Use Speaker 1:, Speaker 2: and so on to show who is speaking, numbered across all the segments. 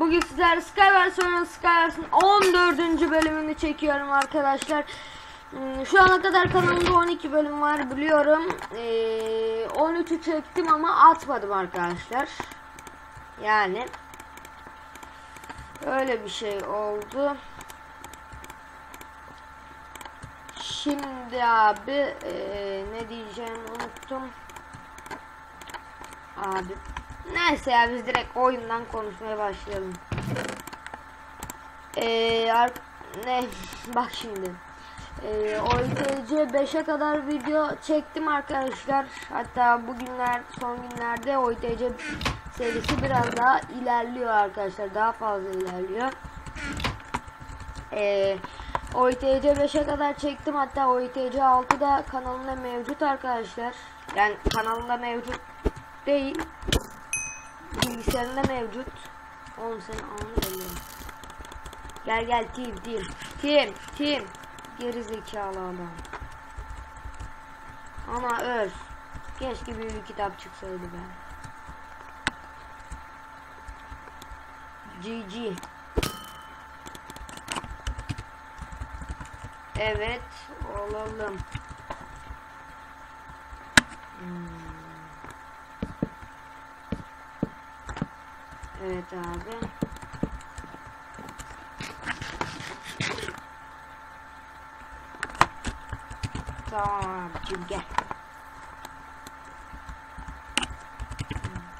Speaker 1: Bugün sizler Skywars oynuyoruz. Skywars'ın 14. bölümünü çekiyorum arkadaşlar. Hmm, Şu ana kadar kanalımda 12 bölüm var biliyorum. Ee, 13'ü çektim ama atmadım arkadaşlar. Yani öyle bir şey oldu. Şimdi abi ee, ne diyeceğimi unuttum. Abi neyse ya biz direkt oyundan konuşmaya başlayalım. Ee, ar- ne bak şimdi. Ee, OITC 5'e kadar video çektim arkadaşlar. Hatta bugünler son günlerde OITC serisi biraz daha ilerliyor arkadaşlar. Daha fazla ilerliyor. Ee, OITC 5'e kadar çektim. Hatta OITC 6 da kanalımda mevcut arkadaşlar. Yani kanalımda mevcut değil. Bilgisayarında mevcut. Oğlum sen anladın Gel gel team team. Team team. Geri zekalı adam. Ama öl. Keşke bir kitap çıksaydı be. GG. Evet olalım. Hmm. Evet abi. Tamam gel.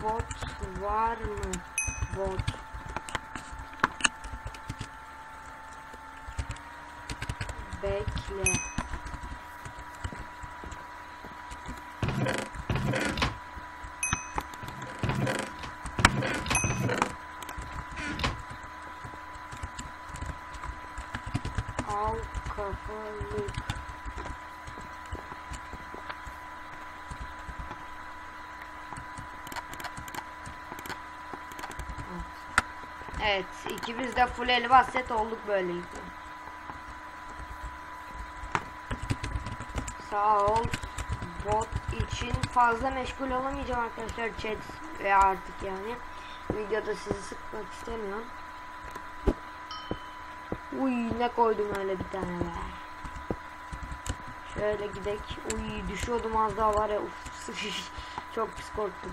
Speaker 1: Bot var mı? Bot. Bekle. Al kafalık. Evet, ikimiz de full elbas set olduk böylelikle. Sağ ol. Bot için fazla meşgul olamayacağım arkadaşlar chat ve artık yani. Videoda sizi sıkmak istemiyorum. Uy ne koydum öyle bir tane be. Şöyle gidek. Uy düşüyordum az daha var ya. Uf. Çok pis korktum.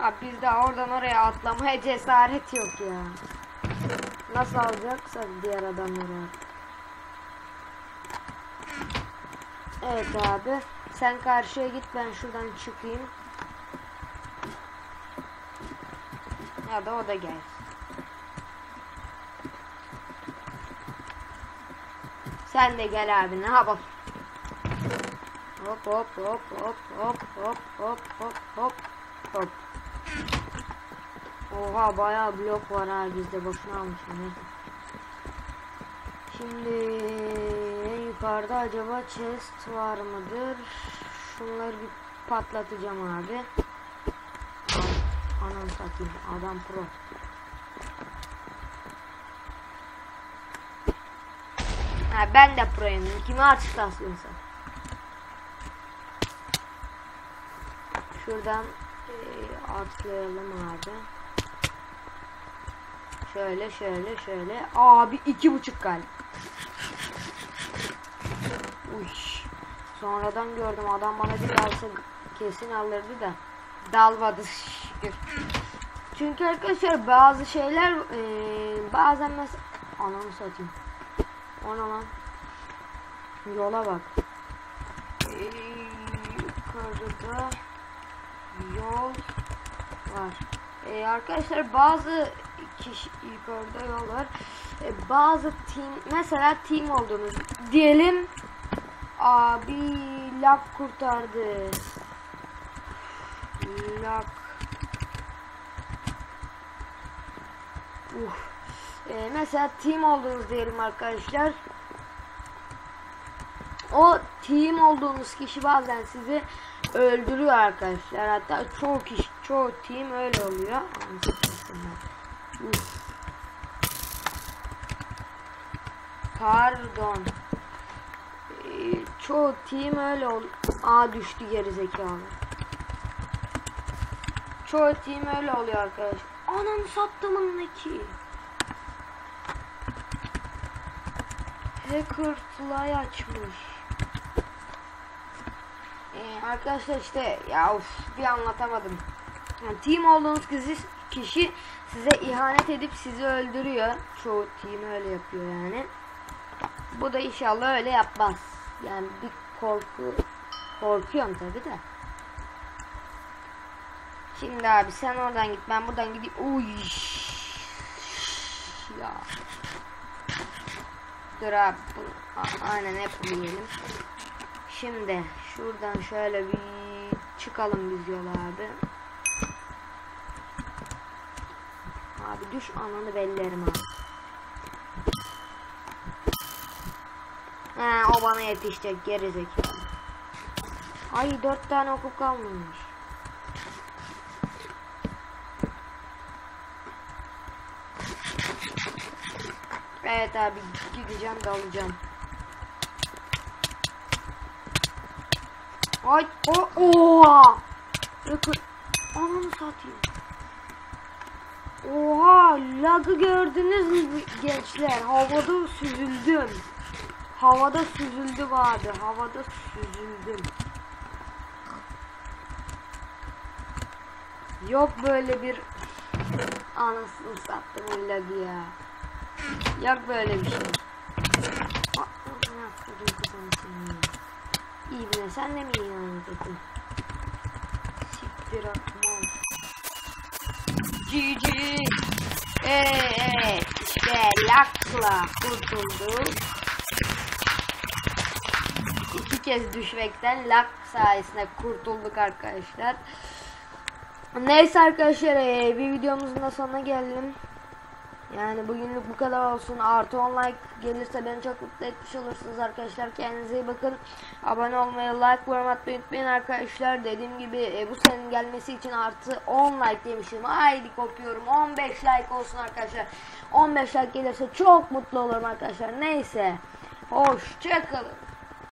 Speaker 1: Ha biz de oradan oraya atlamaya cesaret yok ya. Nasıl alacaksak diğer adamları. Evet abi. Sen karşıya git ben şuradan çıkayım. Ya da o da gelsin. Sen de gel abi ne yapalım. Hop hop hop hop hop hop hop hop hop hop. Oha bayağı blok var ha bizde boşuna almışım neyse. Şimdi en yukarıda acaba chest var mıdır? Şunları bir patlatacağım abi. Anam satayım adam pro. Ha ben de proyum. Kimi açıklasın sen? Şuradan e, atlayalım abi. Şöyle şöyle şöyle. Abi iki buçuk kalp. Uy. Sonradan gördüm adam bana bir dalsa kesin alırdı da dalmadı şükür. Çünkü arkadaşlar bazı şeyler e, bazen mesela ananı satayım. Ona lan. Yola bak. E, yukarıda yol var. E, arkadaşlar bazı kişi yukarıda yol var. E, bazı team mesela team olduğunuz diyelim abi lak kurtardı. Lak. Uh. E, mesela team olduğunuz diyelim arkadaşlar. O team olduğunuz kişi bazen sizi öldürüyor arkadaşlar. Hatta çoğu kişi, çoğu team öyle oluyor. Pardon. Ee, çoğu team öyle ol. Aa düştü geri zekalı. Çoğu team öyle oluyor arkadaşlar. Ananı sattımın ki? Hacker fly açmış. Ee, arkadaşlar işte ya of bir anlatamadım. Yani team olduğunuz kişi, kişi size ihanet edip sizi öldürüyor. Çoğu team öyle yapıyor yani. Bu da inşallah öyle yapmaz. Yani bir korku korkuyorum tabi de. Şimdi abi sen oradan git ben buradan gideyim. Uy. Ya. Dur abi. Bu, a- aynen hep bunu yiyelim. Şimdi şuradan şöyle bir çıkalım biz yola abi. Abi düş ananı bellerim abi. He o bana yetişecek geri zekalı. Ay dört tane okul kalmamış. Evet abi gideceğim dalacağım. Ay o oha. Yakın. Ananı satayım. Oha lagı gördünüz mü gençler? Havada süzüldüm. Havada süzüldüm abi. Havada süzüldüm. Yok böyle bir anasını sattım lagı ya. Yok böyle bir şey. İyi bile sen de mi iyi oynadın? Siktir atma. GG. Evet işte lakla kurtulduk. İki kez düşmekten lak sayesinde kurtulduk arkadaşlar. Neyse arkadaşlar ee, bir videomuzun da sonuna geldim. Yani bugünlük bu kadar olsun. Artı 10 like gelirse beni çok mutlu etmiş olursunuz arkadaşlar. Kendinize iyi bakın. Abone olmayı, like yorum unutmayın arkadaşlar. Dediğim gibi e, bu senin gelmesi için artı 10 like demişim. Haydi kopuyorum. 15 like olsun arkadaşlar. 15 like gelirse çok mutlu olurum arkadaşlar. Neyse. Hoşçakalın.